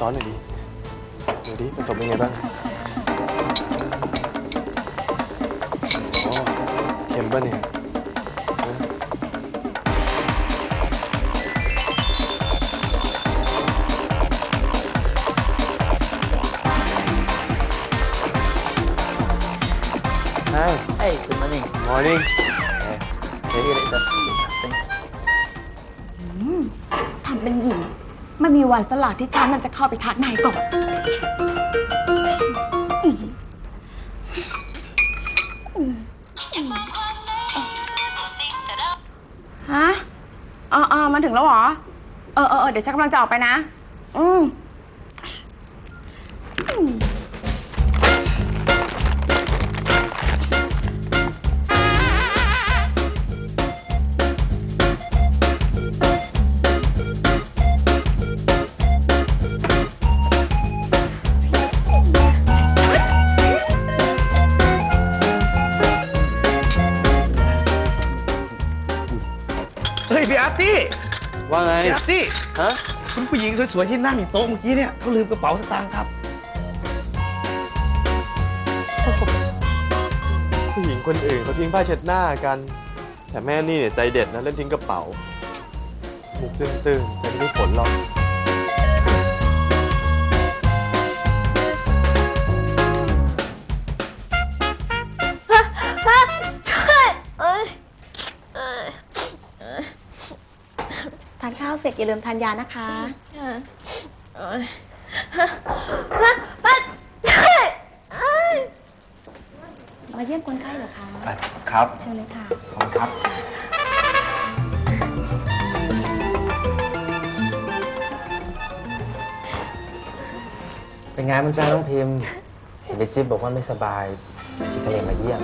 ชายขอซ้อนหน่อยดิเดี๋ยวดิประสบเป็นไงบ้างโอ้เข็มป่ะเนี่ยเออไฮ Hey, good morning. morning เฮ้ย Here is the thing. ทำเป็นหญิง ไม่มีวันสลาดที่ฉันมันจะเข้าไปทักนายก่อน ฮะอ๋อออมาถึงแล้วเหรอ เออเออเออเดี๋ยวฉันกำลังจะออกไปนะ อืม ว่าไงพี่อาร์ตี้ฮะ คุณผู้หญิงสวยๆที่นั่งอยู่โต๊ะเมื่อกี้เนี่ยเขาลืมกระเป๋าสตางค์ครับ ผู้หญิงคนอื่นเขาทิ้งผ้าเช็ดหน้ากัน แต่แม่นี่เนี่ยใจเด็ดนะเล่นทิ้งกระเป๋า มุกตื้นๆแต่ไม่ได้ผลหรอก ร็จอย่าลืมทานยานะคะ มาเยี่ยมคนไข้เหรอคะครับ เชิญเลยค่ะ ขอบคุณครับ เป็นไงบ้างจ้าน้องพิมพ์ เห็นไอจิ๊บบอกว่าไม่สบายพี่ก็เลยมาเยี่ยม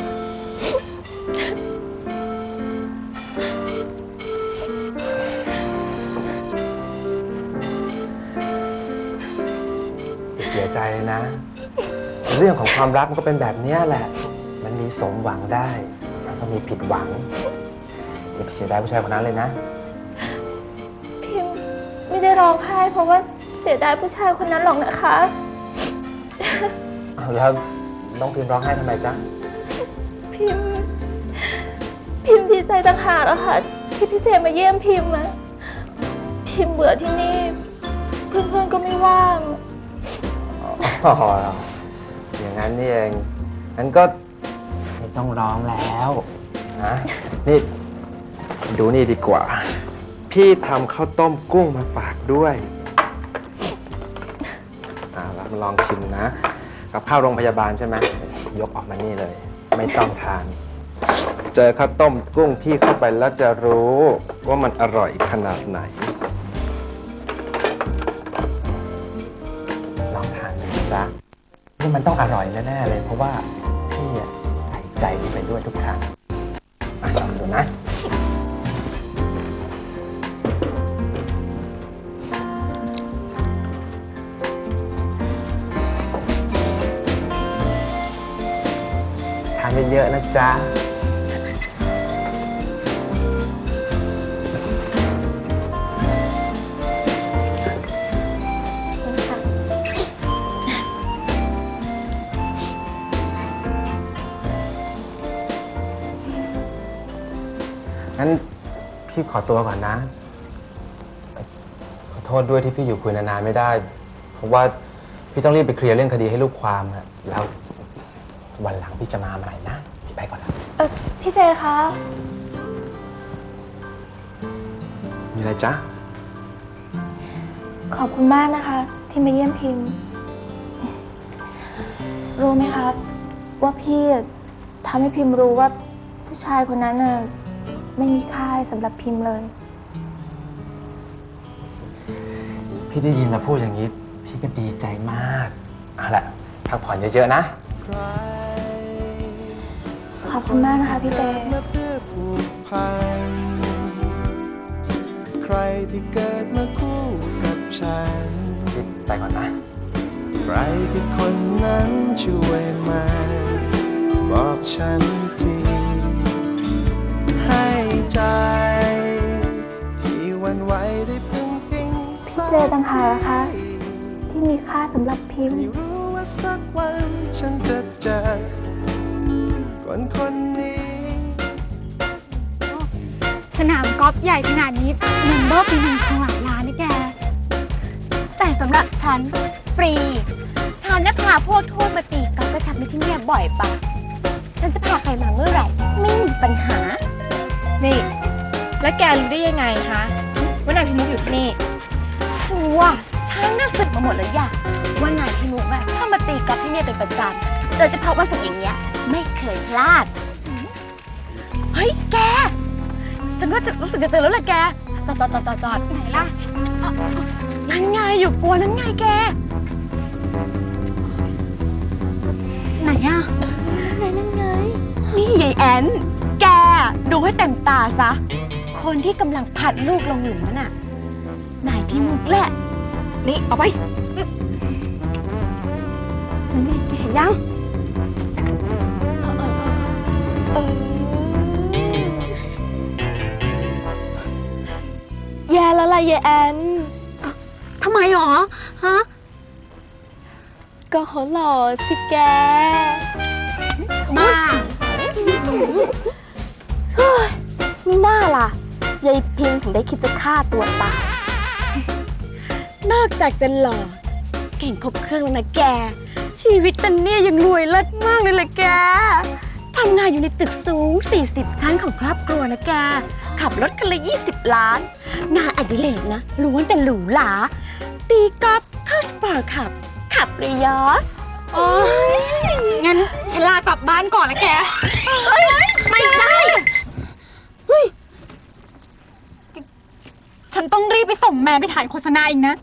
ใจเลยนะ เรื่องของความรักมันก็เป็นแบบเนี้ยแหละ มันมีสมหวังได้แล้วก็มีผิดหวังอย่าไปเสียดายผู้ชายคนนั้นเลยนะ พิมไม่ได้ร้องไห้เพราะว่าเสียดายผู้ชายคนนั้นหรอกนะคะเอาแล้วน้องพิมพ์ร้องไห้ทำไมจ๊ะ พิมพิมดีใจต่างหากอะค่ะที่พี่เจมาเยี่ยมพิมอะพิมเบื่อที่นี่ เพื่อนๆก็ไม่ว่าง อ๋ออย่างนั้นนี่เองงั้นก็ไม่ต้องร้องแล้วนะนี่ดูนี่ดีกว่า พี่ทำข้าวต้มกุ้งมาฝากด้วยอ่าแล้วลองชิมนะ กับข้าวโรงพยาบาลใช่ไหมยกออกมานี่เลย ไม่ต้องทาน เจอข้าวต้มกุ้งพี่เข้าไปแล้วจะรู้ว่ามันอร่อยขนาดไหน จ๊ะนี่มันต้องอร่อยแน่ๆเลยเพราะว่าพี่อะใส่ใจลงไปด้วยทุกครั้งอะลองดูนะ ทานเยอะๆนะจ๊ะ งั้นพี่ขอตัวก่อนนะ ขอโทษด้วยที่พี่อยู่คุยนานๆไม่ได้ เพราะว่าพี่ต้องรีบไปเคลียร์เรื่องคดีให้ลูกความอะแล้ววันหลังพี่จะมาใหม่นะพี่ไปก่อนแล้วเออพี่เจคะ มีอะไรจ๊ะ ขอบคุณมากนะคะ ที่มาเยี่ยมพิมพ์ รู้ไหมคะว่าพี่ทำให้พิมพ์รู้ว่าผู้ชายคนนั้นน่ะ ไม่มีค่าสำหรับพิมพ์เลย พี่ได้ยินแล้วพูดอย่างนี้พี่ก็ดีใจมากเอาละพักผ่อนเยอะๆนะ ขอบคุณมากนะคะพี่เจ มาเพื่อผูกพัน ใครที่เกิดมาคู่กับฉัน พี่ไปก่อนนะ ใครคือคนนั้นช่วยมาบอกฉัน ต่างหากคะ ที่มีค่าสำหรับพิมพ์ รู้ว่าสักวันฉันจะเจอคนคนนี้ สนามกอล์ฟใหญ่ขนาดนี้เมมเบอร์ปีหนึ่งคงหลายล้านนะแก แต่สำหรับฉันฟรี ฉันนะพาพวกโทษมาตีกอล์ฟกระชับในที่เนี่ยบ่อยปะฉันจะพาใครมาเมื่อไหร่ไม่มีปัญหา นี่ แล้วแกรู้ได้ยังไงคะว่านายพิมุกอยู่ที่นี่ ชัวร์ฉันน่ะสึกมาหมดเลยอะว่านายพี่นุกอะชอบมาตีกอล์ฟที่เนี่ยเป็นประจำโดยเฉพาะวันศุกร์อย่างเงี้ยไม่เคยพลาด เฮ้ยแกฉันว่าจะรู้สึกจะเจอแล้วแหละแกจอดจอดจอดจอดจอดไหนล่ะอ๋ออ๋อนั่นไงอยู่กลัวนั่นไงแก ไหนอะไหนนั่นไง นี่ยายแอน แก ดูให้เต็มตาซะ คนที่กำลังผัดลูกลงหลุมนั่นน่ะ นายพี่มุกแหละ นี่เอาไปนั่นไงแกเห็นยัง เออแย่แล้วล่ะยายแอนทำไมหรอ ฮะ ก็เขาหล่อสิแกบ้าไม่น่าล่ะยายพิมถึงได้คิดจะฆ่าตัวตาย นอกจากจะหล่อเก่งครบเครื่องแล้วนะแก ชีวิตตันเนี่ยยังรวยเลิศมากเลยแหละแกทำงานอยู่ในตึกสูง 40 ชั้นของครอบครัวนะแก ขับรถกันละ20 ล้าน งานอดิเรกนะล้วนแต่หรูหรา ตีกอล์ฟเข้าสปอร์ตขับ ขับเรยอสโอ้ยงั้นฉันลากลับบ้านก่อนละแก ไม่ได้เฮ้ยฉันต้องรีบไปส่งแมนไปถ่ายโฆษณาอีกนะ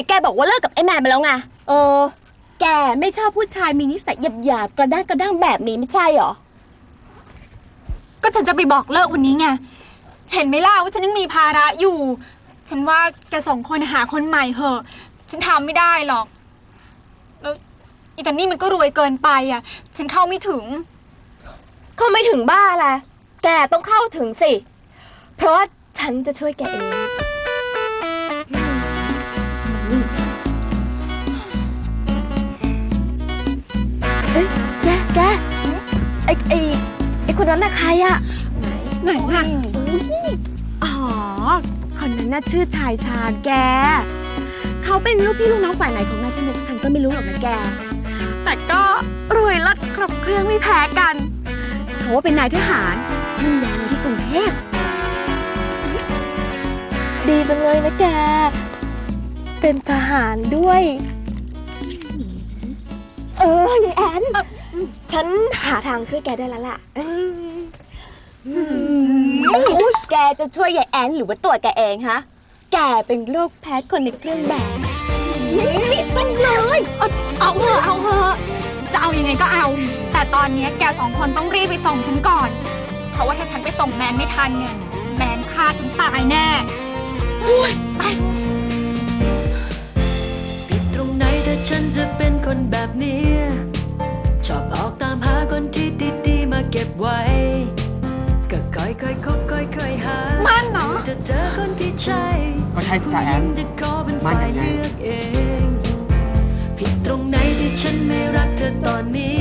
นแกบอกว่าเลิกกับไอ้แมนไปแล้วไง เออ แกไม่ชอบผู้ชายมีนิสัยหยาบๆกระด้างกระด้างแบบนี้ไม่ใช่เหรอ ก็ฉันจะไปบอกเลิกวันนี้ไง เห็นไหมล่ะว่าฉันยังมีภาระอยู่ ฉันว่าแกสองคนหาคนใหม่เหอะ ฉันทำไม่ได้หรอก แล้วอีตานี่มันก็รวยเกินไปอะ ฉันเข้าไม่ถึง เข้าไม่ถึงบ้าแหละแกต้องเข้าถึงสิ เพราะว่าฉันจะช่วยแกเอง แกแกไอไอไอคนนั้นน่ะใครอะไหนค่ะอ๋อ คนนั้นน่ะชื่อชายชาญแก เขาเป็นลูกพี่ลูกน้องฝ่ายไหนของนายพิมุกฉันก็ไม่รู้หรอกนะแก แต่ก็รวยลัดครบเครื่องไม่แพ้กัน เขาว่าเป็นนายทหารมียานอยู่ที่กรุงเทพดีจังเลยนะแก เป็นทหารด้วย เออยายแอน ฉันหาทางช่วยแกได้แล้วล่ะอุ๊ยแกจะช่วยยายแอนหรือว่าตัวแกเองฮะ แกเป็นโรคแพ้คนในเครื่องแบบนี่ต้องเลยเอาเอาเถอะเอาเถอะจะเอายังไงก็เอา แต่ตอนนี้แกสองคนต้องรีบไปส่งฉันก่อน เพราะว่าถ้าฉันไปส่งแมนไม่ทันเนี่ย แมนฆ่าฉันตายแน่อุ้ยไป ผิดตรงไหนถ้าฉันจะเป็นคนแบบนี้ช อบออกตามหาคนที่ดีๆมาเก็บไว้ ก็ค่อยๆคบค่อยๆหามันเหรอ จะเจอคนที่ใช่ก็ใช่สิจ๊ะแอนผู้หญิงจะขอเป็นมันฝ่ายยังไงเลือกเอง ผิดตรงไหนที่ฉันไม่รักเธอตอนนี้